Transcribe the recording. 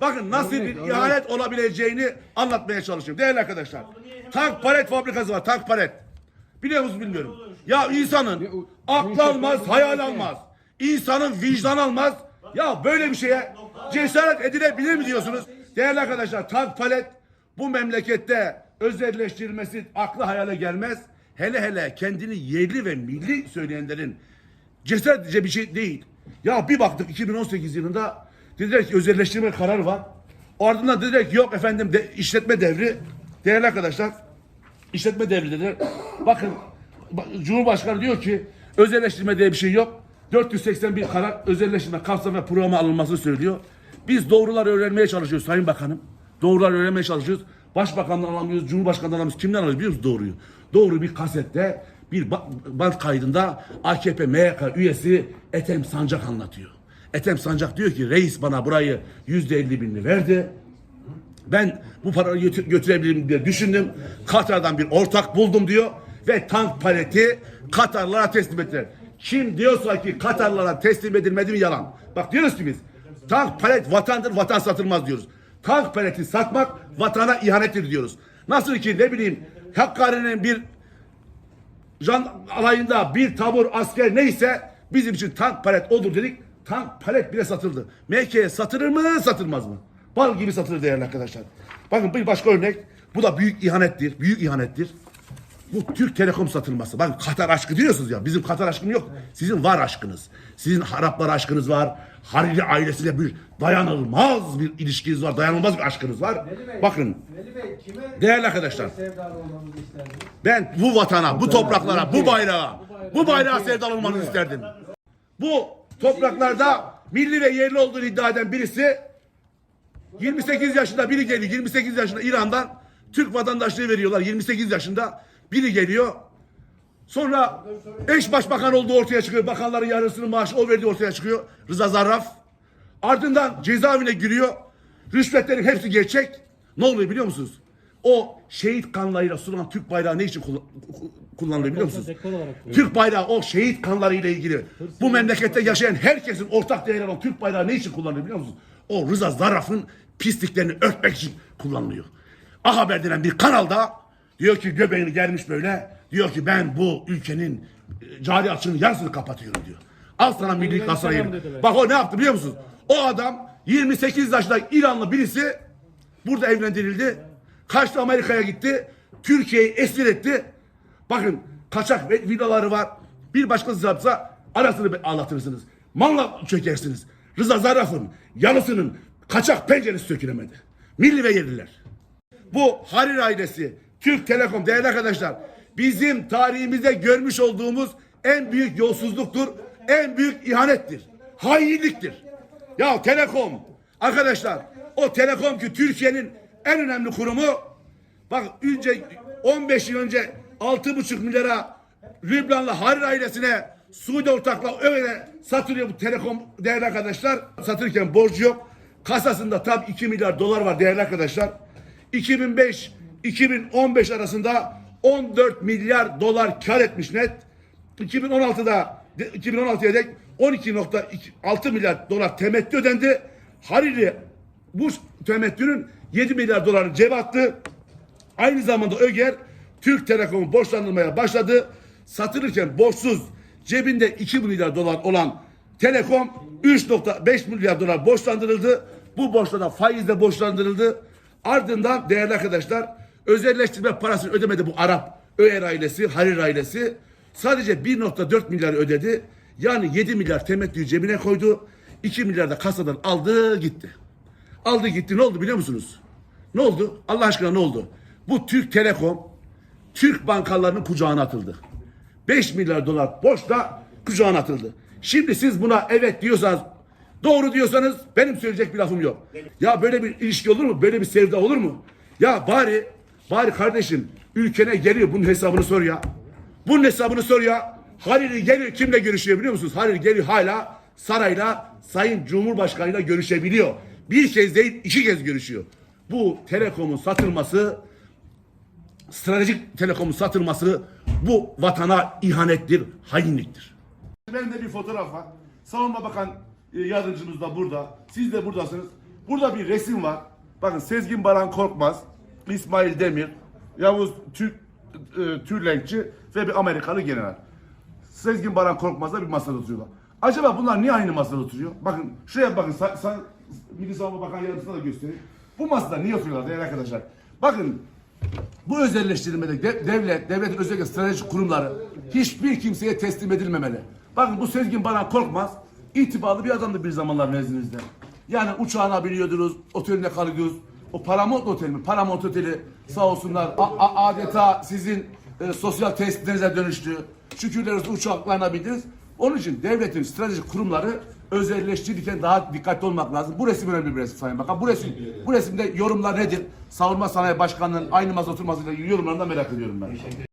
Bakın nasıl bir ihanet olabileceğini anlatmaya çalışıyorum. Değerli arkadaşlar. Tank palet fabrikası var. Tank palet. Biliyor musunuz bilmiyorum. Ya insanın aklı almaz, hayal almaz. İnsanın vicdan almaz. Ya böyle bir şeye cesaret edilebilir mi diyorsunuz? Değerli arkadaşlar tank palet bu memlekette özelleştirilmesi aklı hayale gelmez. Hele hele kendini yerli ve milli söyleyenlerin cesaret edeceği bir şey değil. Ya bir baktık 2018 yılında dediler ki özelleştirme kararı var. Ardından dediler ki yok efendim de, işletme devri. Değerli arkadaşlar işletme devri dediler. Bakın bak- Cumhurbaşkanı diyor ki özelleştirme diye bir şey yok. 481 karar özelleştirme kapsam ve programa alınmasını söylüyor. Biz doğruları öğrenmeye çalışıyoruz Sayın Bakanım. Doğruları öğrenmeye çalışıyoruz. Başbakandan alamıyoruz, Cumhurbaşkanından alamıyoruz. Kimden alıyoruz biliyor musunuz doğruyu? Doğru bir kasette, bir ba- band kaydında AKP MYK üyesi Ethem Sancak anlatıyor. Ethem Sancak diyor ki reis bana burayı yüzde elli binini verdi. Ben bu parayı götü- götürebilirim diye düşündüm. Katar'dan bir ortak buldum diyor. Ve tank paleti Katarlara teslim ettiler. Kim diyorsa ki Katarlara teslim edilmedi mi yalan. Bak diyoruz ki biz tank palet vatandır vatan satılmaz diyoruz. Tank paleti satmak vatana ihanettir diyoruz. Nasıl ki ne bileyim Hakkari'nin bir jan alayında bir tabur asker neyse bizim için tank palet olur dedik. Tank palet bile satıldı. MK'ye satılır mı satılmaz mı? Bal gibi satılır değerli arkadaşlar. Bakın bir başka örnek. Bu da büyük ihanettir. Büyük ihanettir. Bu Türk Telekom satılması. Bakın Katar aşkı diyorsunuz ya. Bizim Katar aşkım yok. Sizin var aşkınız. Sizin Araplar aşkınız var. Hariri ailesiyle bir dayanılmaz bir ilişkiniz var. Dayanılmaz bir aşkınız var. Veli Bey, Bakın Veli Bey kime Değerli arkadaşlar. ben bu vatana, bu topraklara, bu bayrağa, bu bayrağa sevdalı olmanızı isterdim. Bu topraklarda milli ve yerli olduğunu iddia eden birisi 28 yaşında biri geliyor. 28 yaşında İran'dan Türk vatandaşlığı veriyorlar. 28 yaşında biri geliyor. Sonra eş başbakan olduğu ortaya çıkıyor. Bakanların yarısının maaşı o verdiği ortaya çıkıyor. Rıza Zarraf. Ardından cezaevine giriyor. Rüşvetlerin hepsi gerçek. Ne oluyor biliyor musunuz? O şehit kanlarıyla sunan Türk bayrağı ne için kullanılıyor biliyor musunuz? Türk bayrağı o şehit kanlarıyla ilgili. Bu memlekette yaşayan herkesin ortak değeri olan Türk bayrağı ne için kullanılıyor biliyor musunuz? O Rıza Zarraf'ın pisliklerini örtmek için kullanılıyor. A Haber denen bir kanalda diyor ki göbeğini gelmiş böyle. Diyor ki ben bu ülkenin e, cari açığının yarısını kapatıyorum diyor. Al sana milli kasayı. Bak o ne yaptı biliyor musunuz? O adam 28 yaşında İranlı birisi burada evlendirildi. Kaçtı Amerika'ya gitti. Türkiye'yi esir etti. Bakın kaçak villaları var. Bir başkası yapsa arasını ağlatırsınız. Malla çökersiniz. Rıza Zarraf'ın yanısının kaçak penceresi sökülemedi. Milli ve yerliler. Bu Harir ailesi, Türk Telekom değerli arkadaşlar bizim tarihimizde görmüş olduğumuz en büyük yolsuzluktur. En büyük ihanettir. Hainliktir. Ya Telekom arkadaşlar o Telekom ki Türkiye'nin en önemli kurumu bak önce 15 yıl önce 6,5 milyara Lübnanlı Harir ailesine Suudi ortakla öyle satılıyor bu Telekom değerli arkadaşlar. Satırken borcu yok. Kasasında tam 2 milyar dolar var değerli arkadaşlar. 2005-2015 arasında 14 milyar dolar kar etmiş net. 2016'da de- 2016'ya dek 12.6 milyar dolar temettü ödendi. Hariri bu temettünün 7 milyar dolarını cebe attı. Aynı zamanda Öger Türk Telekom'u borçlandırmaya başladı. Satılırken borçsuz cebinde 2 milyar dolar olan Telekom 3.5 milyar dolar borçlandırıldı. Bu borçla da faizle borçlandırıldı. Ardından değerli arkadaşlar özelleştirme parasını ödemedi bu Arap Öyer ailesi, Harir ailesi. Sadece 1.4 milyar ödedi. Yani 7 milyar temettüyü cebine koydu. 2 milyar da kasadan aldı gitti. Aldı gitti ne oldu biliyor musunuz? Ne oldu? Allah aşkına ne oldu? Bu Türk Telekom Türk bankalarının kucağına atıldı. 5 milyar dolar borçla kucağına atıldı. Şimdi siz buna evet diyorsanız doğru diyorsanız benim söyleyecek bir lafım yok. Ya böyle bir ilişki olur mu? Böyle bir sevda olur mu? Ya bari bari kardeşim ülkene geliyor bunun hesabını sor ya. Bunun hesabını sor ya. Halil geliyor kimle görüşüyor biliyor musunuz? Halil geliyor hala sarayla Sayın Cumhurbaşkanıyla görüşebiliyor. Bir kez değil iki kez görüşüyor. Bu telekomun satılması stratejik telekomun satılması bu vatana ihanettir, hainliktir. Benim de bir fotoğraf var. Savunma Bakan e, yardımcımız da burada. Siz de buradasınız. Burada bir resim var. Bakın Sezgin Baran Korkmaz, İsmail Demir, Yavuz Türk e, Türlenkçi ve bir Amerikalı general. Sezgin Baran Korkmaz'la bir masada oturuyorlar. Acaba bunlar niye aynı masada oturuyor? Bakın şuraya bakın. Sa, sa, Milli Savunma Bakan Yardımcısına da göstereyim. Bu masada niye oturuyorlar değerli arkadaşlar? Bakın bu özelleştirilmede de- devlet, devletin özellikle stratejik kurumları hiçbir kimseye teslim edilmemeli. Bakın bu Sezgin Baran Korkmaz itibarlı bir adamdı bir zamanlar nezdinizde. Yani uçağına biniyordunuz, otelinde kalıyordunuz. O Paramount Otel mi? Paramount Oteli sağ olsunlar adeta sizin e, sosyal tesislerinize dönüştü. Şükürler olsun uçaklarına bindiniz. Onun için devletin stratejik kurumları özelleştirirken daha dikkatli olmak lazım. Bu resim önemli bir resim Sayın Bakan. Bu resim, bu resimde yorumlar nedir? Savunma Sanayi Başkanı'nın aynı masa oturmasıyla da merak ediyorum ben.